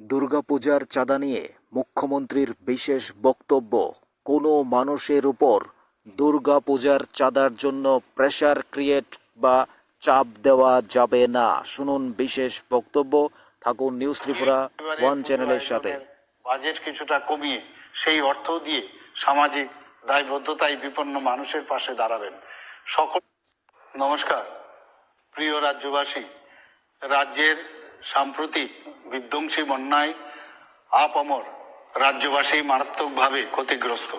দুর্গাপূজার চাঁদা নিয়ে মুখ্যমন্ত্রীর বিশেষ বক্তব্য, কোনো মানুষের উপর দুর্গাপূজার চাঁদার জন্য প্রেশার ক্রিয়েট বা চাপ দেওয়া যাবে না। শুনুন বিশেষ বক্তব্য, থাকুন নিউজ ত্রিপুরা ওয়ান চ্যানেলের সাথে। বাজেট কিছুটা কমিয়ে সেই অর্থ দিয়ে সামাজিক দায়বদ্ধতায় বিপন্ন মানুষের পাশে দাঁড়াবেন। সকল নমস্কার। প্রিয় রাজ্যবাসী, রাজ্যের সাম্প্রতিক বিধ্বংসী বন্যায় আপামর রাজ্যবাসী মারাত্মকভাবে ক্ষতিগ্রস্ত।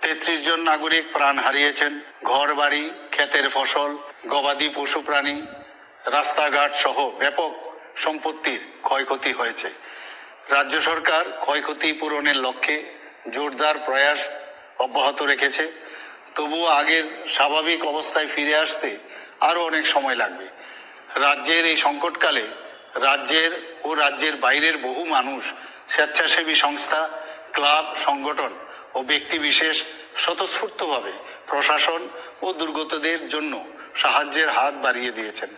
তেত্রিশ জন নাগরিক প্রাণ হারিয়েছেন ঘর বাড়ি ক্ষেতের ফসল, গবাদি পশু প্রাণী, রাস্তাঘাট সহ ব্যাপক সম্পত্তির ক্ষয়ক্ষতি হয়েছে। রাজ্য সরকার ক্ষয়ক্ষতি পূরণের লক্ষ্যে জোরদার প্রয়াস অব্যাহত রেখেছে। তবুও আগের স্বাভাবিক অবস্থায় ফিরে আসতে আরও অনেক সময় লাগবে। রাজ্যের এই সংকটকালে রাজ্যের ও রাজ্যের বাইরের বহু মানুষ স্বেচ্ছাসেবী সংস্থা, ক্লাব, সংগঠন ও ব্যক্তিবিশেষ স্বতঃস্ফূর্তভাবে প্রশাসন ও দুর্গতদের জন্য সাহায্যের হাত বাড়িয়ে দিয়েছেন।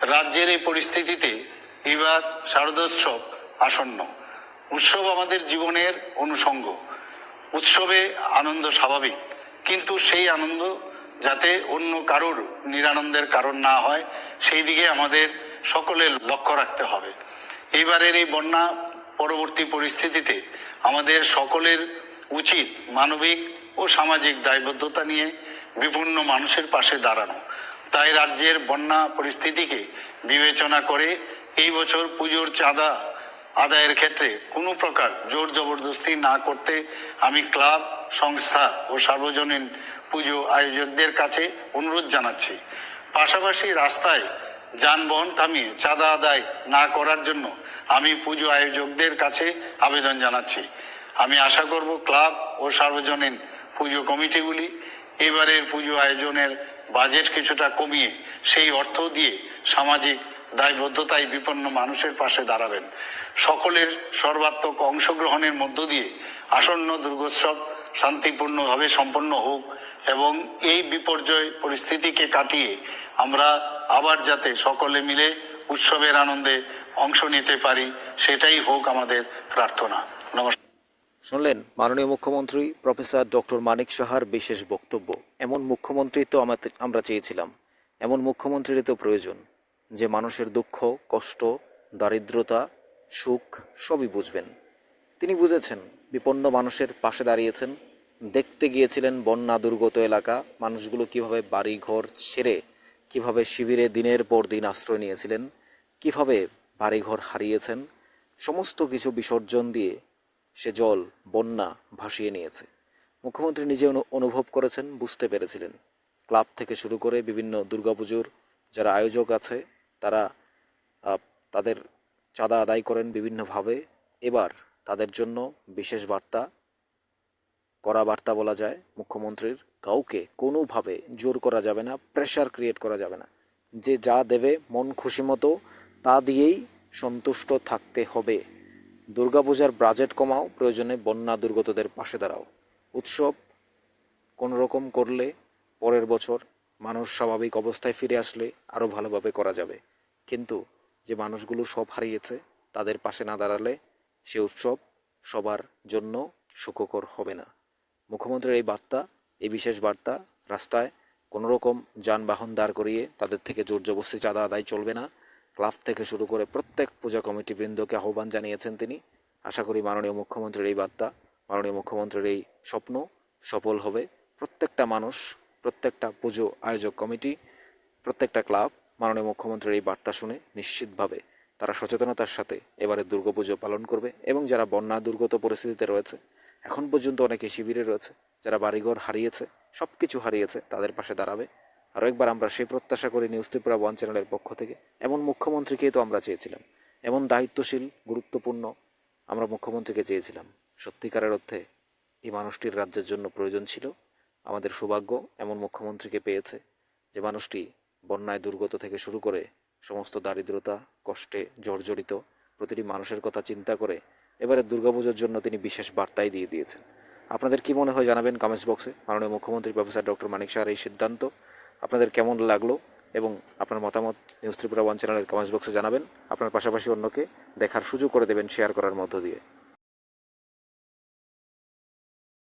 রাজ্যের এই পরিস্থিতিতে এবার শারদোৎসব আসন্ন। উৎসব আমাদের জীবনের অনুষঙ্গ। উৎসবে আনন্দ স্বাভাবিক, কিন্তু সেই আনন্দ যাতে অন্য কারোর নিরানন্দের কারণ না হয়, সেই দিকে আমাদের সকলের লক্ষ্য রাখতে হবে। এইবারের এই বন্যা পরবর্তী পরিস্থিতিতে আমাদের সকলের উচিত মানবিক ও সামাজিক দায়বদ্ধতা নিয়ে বিভিন্ন মানুষের পাশে দাঁড়ানো। তাই রাজ্যের বন্যা পরিস্থিতিকে বিবেচনা করে এই বছর পুজোর চাঁদা আদায়ের ক্ষেত্রে কোনো প্রকার জোর জবরদস্তি না করতে আমি ক্লাব, সংস্থা ও সার্বজনীন পুজো আয়োজকদের কাছে অনুরোধ জানাচ্ছি। পাশাপাশি রাস্তায় যানবাহন থামিয়ে চাঁদা আদায় না করার জন্য আমি পুজো আয়োজকদের কাছে আবেদন জানাচ্ছি। আমি আশা করব ক্লাব ও সার্বজনীন পুজো কমিটিগুলি এবারের পুজো আয়োজনের বাজেট কিছুটা কমিয়ে সেই অর্থ দিয়ে সামাজিক দায়বদ্ধতায় বিপন্ন মানুষের পাশে দাঁড়াবেন। সকলের সর্বাত্মক অংশগ্রহণের মধ্য দিয়ে আসন্ন দুর্গোৎসব শান্তিপূর্ণভাবে সম্পন্ন হোক এবং এই বিপর্যয় পরিস্থিতিকে কাটিয়ে আমরা আবার যাতে সকলে মিলে উৎসবের আনন্দে অংশ নিতে পারি, সেটাই হোক আমাদের প্রার্থনা। নমস্কার। শুনলেন মাননীয় মুখ্যমন্ত্রী প্রফেসর ডক্টর মানিক সাহার বিশেষ বক্তব্য। এমন মুখ্যমন্ত্রী তো আমাদের আমরা চেয়েছিলাম। এমন মুখ্যমন্ত্রীর তো প্রয়োজন। যে মানুষের দুঃখ, কষ্ট, দারিদ্রতা, সুখ সবই বুঝবেন। তিনি বুঝেছেন, বিপন্ন মানুষের পাশে দাঁড়িয়েছেন। দেখতে গিয়েছিলেন বন্যা দুর্গত এলাকা। মানুষগুলো কীভাবে বাড়ি ঘর ছেড়ে, কীভাবে শিবিরে দিনের পর দিন আশ্রয় নিয়েছিলেন, কীভাবে বাড়িঘর হারিয়েছেন, সমস্ত কিছু বিসর্জন দিয়ে সে জল, বন্যা ভাসিয়ে নিয়েছে। মুখ্যমন্ত্রী নিজে অনু- অনুভব করেছেন, বুঝতে পেরেছিলেন। ক্লাব থেকে শুরু করে বিভিন্ন দুর্গাপুজোর যারা আয়োজক আছে, তারা তাদের চাঁদা আদায় করেন বিভিন্নভাবে। এবার তাদের জন্য বিশেষ বার্তা করা বার্তা বলা যায়, মুখ্যমন্ত্রীর কাউকে কোনোভাবে জোর করা যাবে না প্রেশার ক্রিয়েট করা যাবে না। যে যা দেবে, মন খুশি মতো, তা দিয়েই সন্তুষ্ট থাকতে হবে। দুর্গাপূজার বাজেট কমাও, প্রয়োজনে বন্যা দুর্গতদের পাশে দাঁড়াও। উৎসব কোনো রকম করলে পরের বছর মানুষ স্বাভাবিক অবস্থায় ফিরে আসলে আরও ভালোভাবে করা যাবে। কিন্তু যে মানুষগুলো সব হারিয়েছে, তাদের পাশে না দাঁড়ালে সে উৎসব সবার জন্য সুখকর হবে না। মুখ্যমন্ত্রীর এই বার্তা, এই বিশেষ বার্তা রাস্তায় কোনো রকম যানবাহন দাঁড় করিয়ে তাদের থেকে জোর জবস্তি চাঁদা আদায় চলবে না। ক্লাব থেকে শুরু করে প্রত্যেক পূজা কমিটি বৃন্দকে আহ্বান জানিয়েছেন তিনি। আশা করি মাননীয় মুখ্যমন্ত্রীর এই বার্তা, মাননীয় মুখ্যমন্ত্রীর এই স্বপ্ন সফল হবে। প্রত্যেকটা মানুষ, প্রত্যেকটা পুজো আয়োজক কমিটি, প্রত্যেকটা ক্লাব মাননীয় মুখ্যমন্ত্রীর এই বার্তা শুনে নিশ্চিতভাবে তারা সচেতনতার সাথে এবারে দুর্গাপুজো পালন করবে এবং যারা বন্যা দুর্গত পরিস্থিতিতে রয়েছে এখন পর্যন্ত অনেকে শিবিরে রয়েছে, যারা বাড়িঘর হারিয়েছে সব কিছু হারিয়েছে, তাদের পাশে দাঁড়াবে। আরও একবার আমরা সেই প্রত্যাশা করি নিউজ ত্রিপুরা ওয়ান চ্যানেলের পক্ষ থেকে। এমন মুখ্যমন্ত্রীকেই তো আমরা চেয়েছিলাম। এমন দায়িত্বশীল, গুরুত্বপূর্ণ আমরা মুখ্যমন্ত্রীকে চেয়েছিলাম। সত্যিকারের অর্থে এই মানুষটির রাজ্যের জন্য প্রয়োজন ছিল। আমাদের সৌভাগ্য এমন মুখ্যমন্ত্রীকে পেয়েছে যে মানুষটি বন্যায় দুর্গত থেকে শুরু করে সমস্ত দারিদ্রতা, কষ্টে জর্জরিত, প্রতিটি মানুষের কথা চিন্তা করে এবারে দুর্গাপুজোর জন্য তিনি বিশেষ বার্তাই দিয়ে দিয়েছেন। আপনাদের কি মনে হয় জানাবেন কমেন্টস বক্সে মাননীয় মুখ্যমন্ত্রী প্রফেসর ডক্টর মানিক শাহর এই সিদ্ধান্ত। আপনাদের কেমন লাগল এবং আপনার মতামত নিউজ ত্রিপুরা ওয়ান চ্যানেলের কমেন্টস বক্সে জানাবেন। আপনার পাশাপাশি অন্যকে দেখার সুযোগ করে দেবেন শেয়ার করার মধ্য দিয়ে।